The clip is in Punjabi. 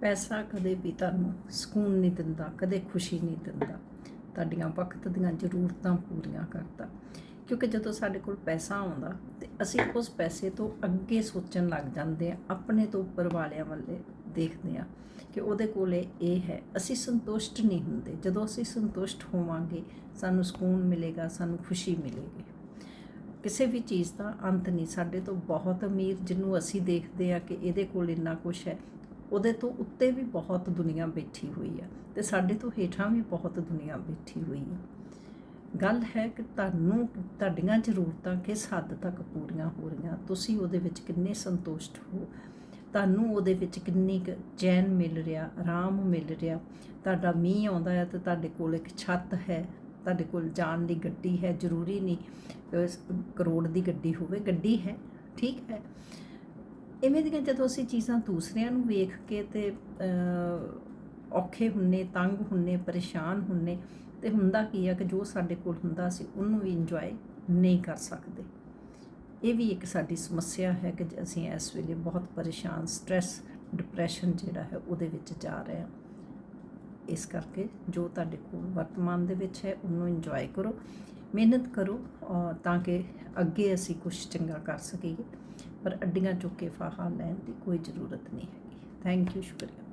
ਪੈਸਾ ਕਦੇ ਵੀ ਤੁਹਾਨੂੰ ਸਕੂਨ ਨਹੀਂ ਦਿੰਦਾ, ਕਦੇ ਖੁਸ਼ੀ ਨਹੀਂ ਦਿੰਦਾ। ਤੁਹਾਡੀਆਂ ਵਕਤ ਦੀਆਂ ਜ਼ਰੂਰਤਾਂ ਪੂਰੀਆਂ ਕਰਦਾ। ਕਿਉਂਕਿ ਜਦੋਂ ਸਾਡੇ ਕੋਲ ਪੈਸਾ ਆਉਂਦਾ ਤੇ ਅਸੀਂ ਉਸ ਪੈਸੇ ਤੋਂ ਅੱਗੇ ਸੋਚਣ ਲੱਗ ਜਾਂਦੇ ਆ ਆਪਣੇ ਤੋਂ ਉੱਪਰ ਵਾਲਿਆਂ ਵੱਲੇ ਦੇਖਦੇ ਆ ਕਿ ਉਹਦੇ ਕੋਲੇ ਇਹ ਹੈ, ਅਸੀਂ ਸੰਤੁਸ਼ਟ ਨਹੀਂ ਹੁੰਦੇ। ਜਦੋਂ ਅਸੀਂ ਸੰਤੁਸ਼ਟ ਹੋਵਾਂਗੇ, ਸਾਨੂੰ ਸਕੂਨ ਮਿਲੇਗਾ, ਸਾਨੂੰ ਖੁਸ਼ੀ ਮਿਲੇਗੀ। ਕਿਸੇ ਵੀ ਚੀਜ਼ ਦਾ ਅੰਤ ਨਹੀਂ, ਸਾਡੇ ਤੋਂ ਬਹੁਤ ਅਮੀਰ ਜਿਹਨੂੰ ਅਸੀਂ ਦੇਖਦੇ ਆ ਕਿ ਇਹਦੇ ਕੋਲ ਇੰਨਾ ਕੁਝ ਹੈ ਉਹਦੇ ਤੋਂ ਉੱਤੇ ਵੀ ਬਹੁਤ ਦੁਨੀਆ ਬੈਠੀ ਹੋਈ ਆ ਤੇ ਸਾਡੇ ਤੋਂ ਹੇਠਾਂ ਵੀ ਬਹੁਤ ਦੁਨੀਆ ਬੈਠੀ ਹੋਈ ਆ। ਗੱਲ ਹੈ ਕਿ ਤੁਹਾਨੂੰ, ਤੁਹਾਡੀਆਂ ਜ਼ਰੂਰਤਾਂ ਕਿਸ ਹੱਦ ਤੱਕ ਪੂਰੀਆਂ ਹੋ ਰਹੀਆਂ? ਤੁਸੀਂ ਉਹਦੇ ਵਿੱਚ ਕਿੰਨੇ ਸੰਤੁਸ਼ਟ ਹੋ? ਤੁਹਾਨੂੰ ਉਹਦੇ ਵਿੱਚ ਕਿੰਨੀ ਕੁ ਚੈਨ ਮਿਲ ਰਿਹਾ, ਆਰਾਮ ਮਿਲ ਰਿਹਾ? ਤੁਹਾਡਾ ਮੀਂਹ ਆਉਂਦਾ ਹੈ ਤੇ ਤੁਹਾਡੇ ਕੋਲ ਇੱਕ ਛੱਤ ਹੈ, ਤੁਹਾਡੇ ਕੋਲ ਜਾਣ ਦੀ ਗੱਡੀ ਹੈ, ਜ਼ਰੂਰੀ ਨਹੀਂ ਕਰੋੜ ਦੀ ਗੱਡੀ ਹੋਵੇ, ਗੱਡੀ ਹੈ, ਠੀਕ ਹੈ। ਇਵੇਂ ਦੀਆਂ ਜਦੋਂ ਅਸੀਂ ਚੀਜ਼ਾਂ ਦੂਸਰਿਆਂ ਨੂੰ ਵੇਖ ਕੇ ਤੇ ਔਖੇ ਹੁੰਨੇ, ਤੰਗ ਹੁੰਨੇ, ਪਰੇਸ਼ਾਨ ਹੁੰਨੇ, ਤੇ ਹੁੰਦਾ ਕੀ ਆ ਕਿ ਜੋ ਸਾਡੇ ਕੋਲ ਹੁੰਦਾ ਸੀ ਉਹਨੂੰ ਵੀ ਇੰਜੋਏ ਨਹੀਂ ਕਰ ਸਕਦੇ। ਇਹ ਵੀ ਇੱਕ ਸਾਡੀ ਸਮੱਸਿਆ ਹੈ ਕਿ ਅਸੀਂ ਇਸ ਵੇਲੇ ਬਹੁਤ ਪਰੇਸ਼ਾਨ ਸਟ्रेस ਡਿਪਰੈਸ਼ਨ ਜਿਹੜਾ ਹੈ ਉਹਦੇ ਵਿੱਚ ਜਾ ਰਹੇ ਹਾਂ। ਇਸ ਕਰਕੇ ਜੋ ਤੁਹਾਡੇ ਕੋਲ ਵਰਤਮਾਨ ਦੇ ਵਿੱਚ ਹੈ, ਉਹਨੂੰ ਇੰਜੋਏ ਕਰੋ, ਮਿਹਨਤ ਕਰੋ ਤਾਂ ਕਿ ਅੱਗੇ ਅਸੀਂ ਕੁਝ ਚੰਗਾ ਕਰ ਸਕੀਏ। ਪਰ ਅੱਡੀਆਂ ਚੁੱਕ ਕੇ ਫਾਹਾ ਲੈਣ ਦੀ ਕੋਈ ਜ਼ਰੂਰਤ ਨਹੀਂ ਹੈਗੀ। ਥੈਂਕ ਯੂ ਸ਼ੁਕਰੀਆ।